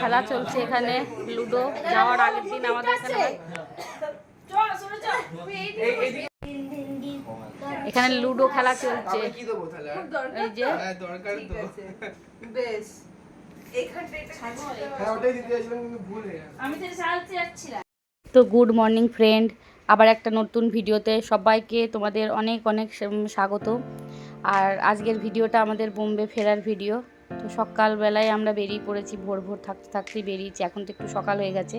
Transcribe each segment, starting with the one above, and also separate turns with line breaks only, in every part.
খেলা চলছে এখানে লুডো যাওয়ার আগের দিন আমাদের এখানে এখানে লুডো খেলা চলছে।
কি দেবো তাহলে? আর?
এই যে
হ্যাঁ দরকার তো।
বেশ। এখানটা এটা
হ্যাঁ
তো
গুড মর্নিং ফ্রেন্ড। আবার একটা নতুন ভিডিওতে সবাইকে তোমাদের অনেক অনেক স্বাগত। আর আজকের ভিডিওটা আমাদের বোম্বে ফেরার ভিডিও। তো সকালবেলায় আমরা বেরিয়ে পড়েছি, ভোর ভোর থাকতে থাকতেই বেরিয়েছি। এখন তো একটু সকাল হয়ে গেছে।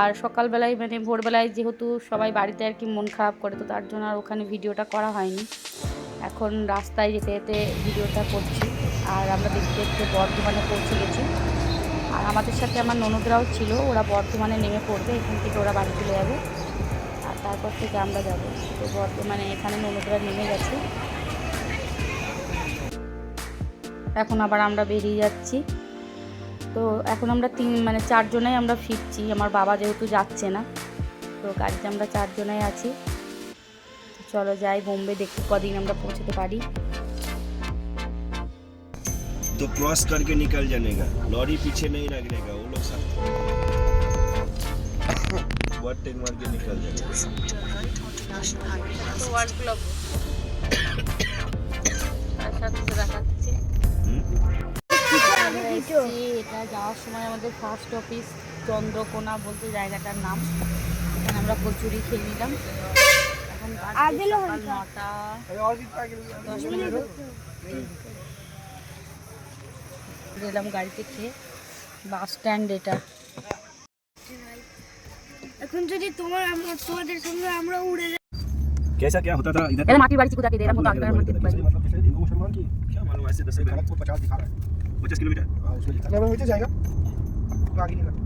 আর সকালবেলায় মানে ভোরবেলায় যেহেতু সবাই বাড়িতে আর কি মন খারাপ করে, তো তার জন্য আর ওখানে ভিডিওটা করা হয়নি। এখন রাস্তায় যেতে যেতে ভিডিওটা করছি। আর আমরা দেখতে দেখতে বর্ধমানে পৌঁছে গেছি। আর আমাদের সাথে আমার ননদরাও ছিল, ওরা বর্ধমানে নেমে পড়বে। এখান থেকে ওরা বাড়ি চলে যাবে। তারপর থেকে আমরা যাব তো বর্ধমানে এখানে ননদরা নেমে গেছে এখন আবার আমরা বেরিয়ে যাচ্ছি তো এখন আমরা তিন মানে চারজনাই আমরা ফিরছি আমার বাবা যেহেতু যাচ্ছে না তো গাড়িতে আমরা চারজনাই আছি তো চলো যাই বোম্বে দেখি কদিন আমরা পৌঁছতে পারি
तो क्रॉस करके निकल जाने का लॉरी पीछे नहीं लगने का वो लोग साथ ओवरटेक मार के निकल जाएगा
দেখাচ্ছে
हम्म?
আমরা এসেছি এটা যাওয়ার সময় আমাদের ফার্স্ট অফিস চন্দ্রকোনা বলতে জায়গাটার নাম এখানে আমরা কচুরি খেয়ে নিলাম এখন বাজে সকাল নটা
और कितना आगे ले
দশ মিনিট এলাম গাড়িতে খেয়ে বাস স্ট্যান্ড এটা
এখন যদি তোমার আমরা তোমাদের সঙ্গে আমরা উড়ে যাই
कैसा क्या होता था इधर
এটা মাটির বাড়ি চিকু তাকে এরকম মতো আগেকার মাটির বাড়ি
मुसलमान की
क्या मालूम ऐसे दस
गलत को पचास दिखा रहा है
पचास किलोमीटर
हाँ, उसमें जितना में होते जाएगा तो आगे नहीं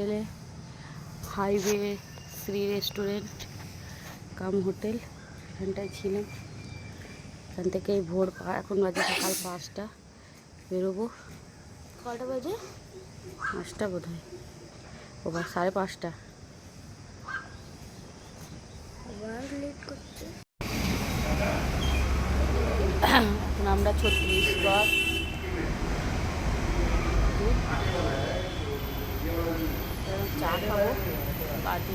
হোটেলে highway Shri restaurant cum hotel এখানটায় ছিলাম। এখান থেকে ভোর এখন বাজে সকাল পাঁচটা বেরোবো। কটা বাজে? পাঁচটা বোধ হয় ও বা সাড়ে পাঁচটা। আমরা ছত্রিশগড় চা খাব বাজে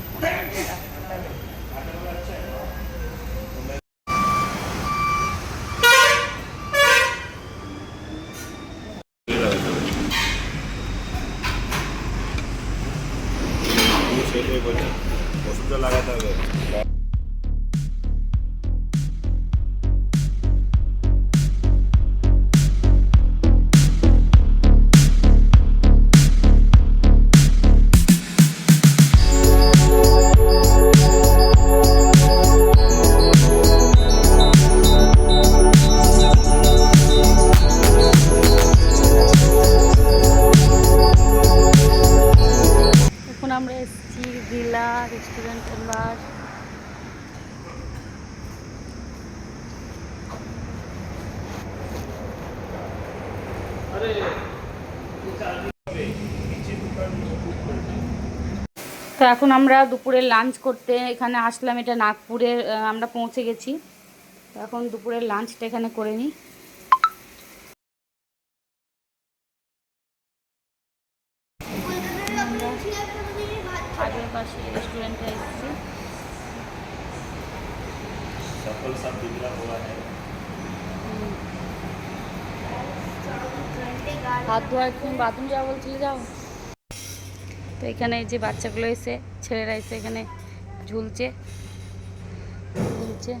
তো এখন আমরা দুপুরে লাঞ্চ করতে এখানে আসলাম এটা নাগপুরে আমরা পৌঁছে গেছি। তো এখন দুপুরের লাঞ্চটা এখানে করে নিই। আগের পাশে রেস্টুরেন্টে এসেছি হাত ধোয়া তুমি বাথরুম যাওয়া বলছিলে যাও তো এখানে যে বাচ্চাগুলো এসে ছেলেরা এসে এখানে ঝুলছে। ঝুলছে।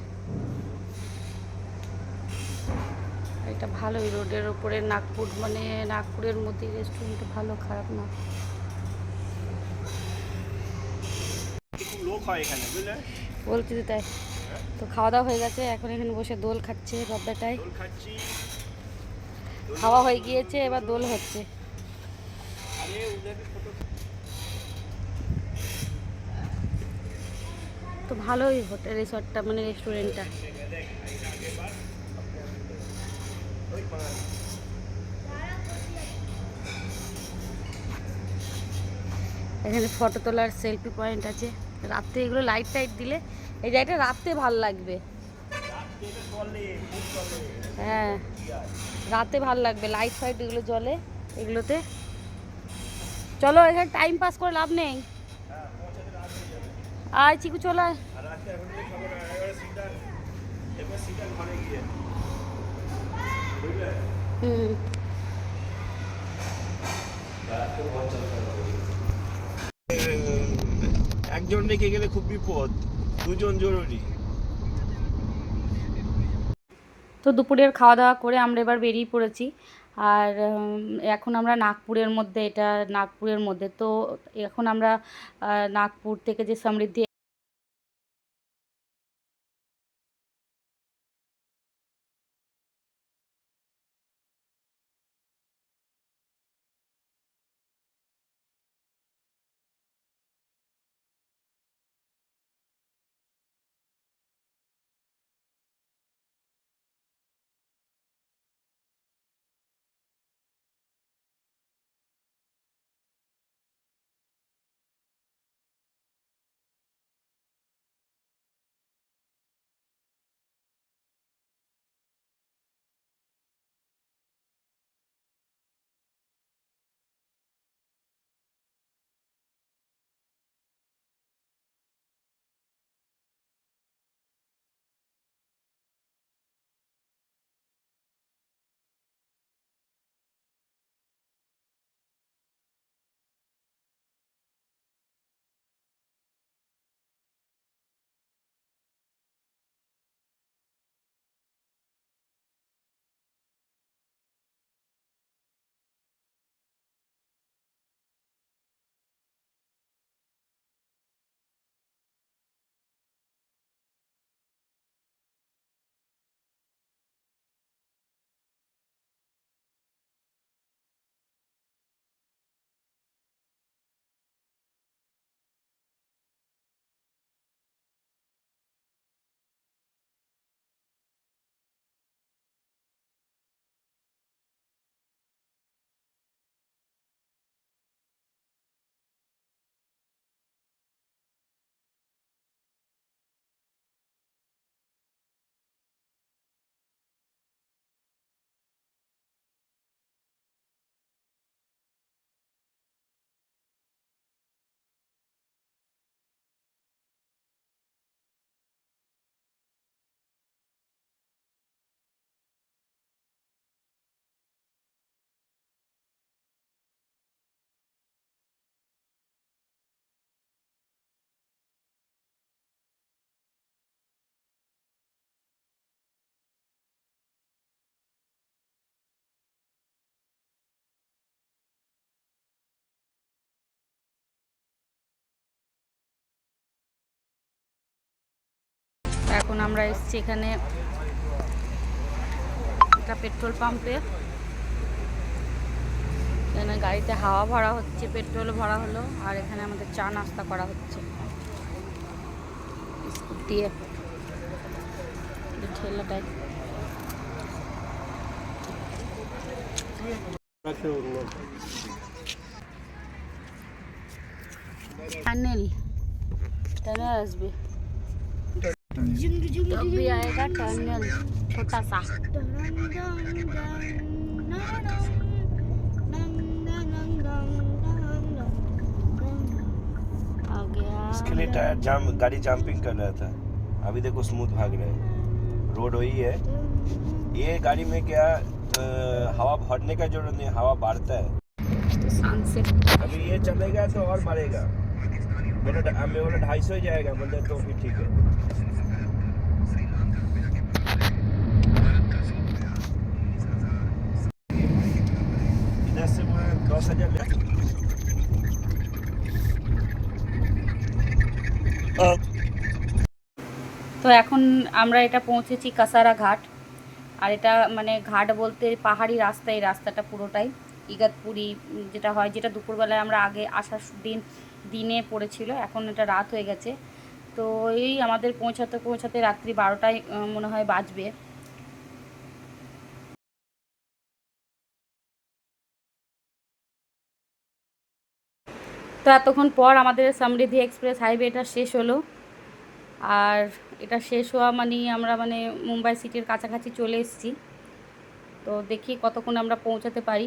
এটা ভালোই রোডের ওপরে নাগপুর মানে নাগপুরের মধ্যে রেস্টুরেন্ট ভালো খারাপ না। বলছি তো তাই। তো খাওয়া দাওয়া হয়ে গেছে এখন এখানে বসে দোল খাচ্ছে বাব্বাটাই খাওয়া হয়ে গিয়েছে এবার দোল হচ্ছে
আরে উধর ফটো
তো ভালোই হোটেল, রিসর্টটা মানে রেস্টুরেন্টটা এখানে ফটো তোলার সেলফি পয়েন্ট আছে। রাত্রে এগুলো লাইট টাইট দিলে এই জায়গাটা রাত্রে ভালো লাগবে। হ্যাঁ রাতে ভালো লাগবে। লাইট ফাইট এগুলো জ্বলে এগুলোতে। চলো এখানে টাইম পাস করে লাভ নেই। আয় চিকু চলে আয়। হুম।
একজন রেখে গেলে খুব বিপদ দুজন জরুরি।
তো দুপুরের খাওয়া দাওয়া করে আমরা এবার বেরিয়ে পড়েছি আর এখন আমরা নাগপুরের মধ্যে এটা নাগপুরের মধ্যে। তো এখন আমরা নাগপুর থেকে যে সমৃদ্ধি এখন আমরা এসছি এখানে একটা পেট্রোল পাম্পে। এখানে গাড়িতে হাওয়া ভরা হচ্ছে, পেট্রোল ভরা হলো, আর এখানে আমাদের চা নাস্তা করা হচ্ছে। দিয়ে। ঠেলাটাই আসবে। भी आएगा टनल छोटा सा।
इसके लिए टायर जाम गाड़ी जंपिंग कर रहा था। अभी देखो स्मूथ भाग रहे हैं। रोड वही है। ये गाड़ी में क्या हवा भरने का ज़रूरत नहीं हवा बढ़ता है।
तो
अभी ये चलेगा तो और बढ़ेगा बोला बोला ढाई सौ ही जाएगा बोले तो फिर ठीक है।
তো এখন আমরা এটা পৌঁছেছি কাসারা ঘাট। আর এটা মানে ঘাট বলতে পাহাড়ি রাস্তায় রাস্তাটা পুরোটাই। ইগাতপুরি, যেটা হয়, যেটা দুপুরবেলায় আমরা আগে আসার দিন, দিনে পড়েছিল, এখন এটা রাত হয়ে গেছে। তো এই আমাদের পৌঁছাতে পৌঁছাতে রাত্রি বারোটায় মনে হয় বাজবে। তো এতক্ষণ পর আমাদের সমৃদ্ধি এক্সপ্রেস হাইওয়ে এটা শেষ হলো। আর এটা শেষ হওয়া মানে আমরা মানে মুম্বাই সিটির কাছাকাছি চলে এসেছি। তো দেখি কতক্ষণ আমরা পৌঁছাতে পারি।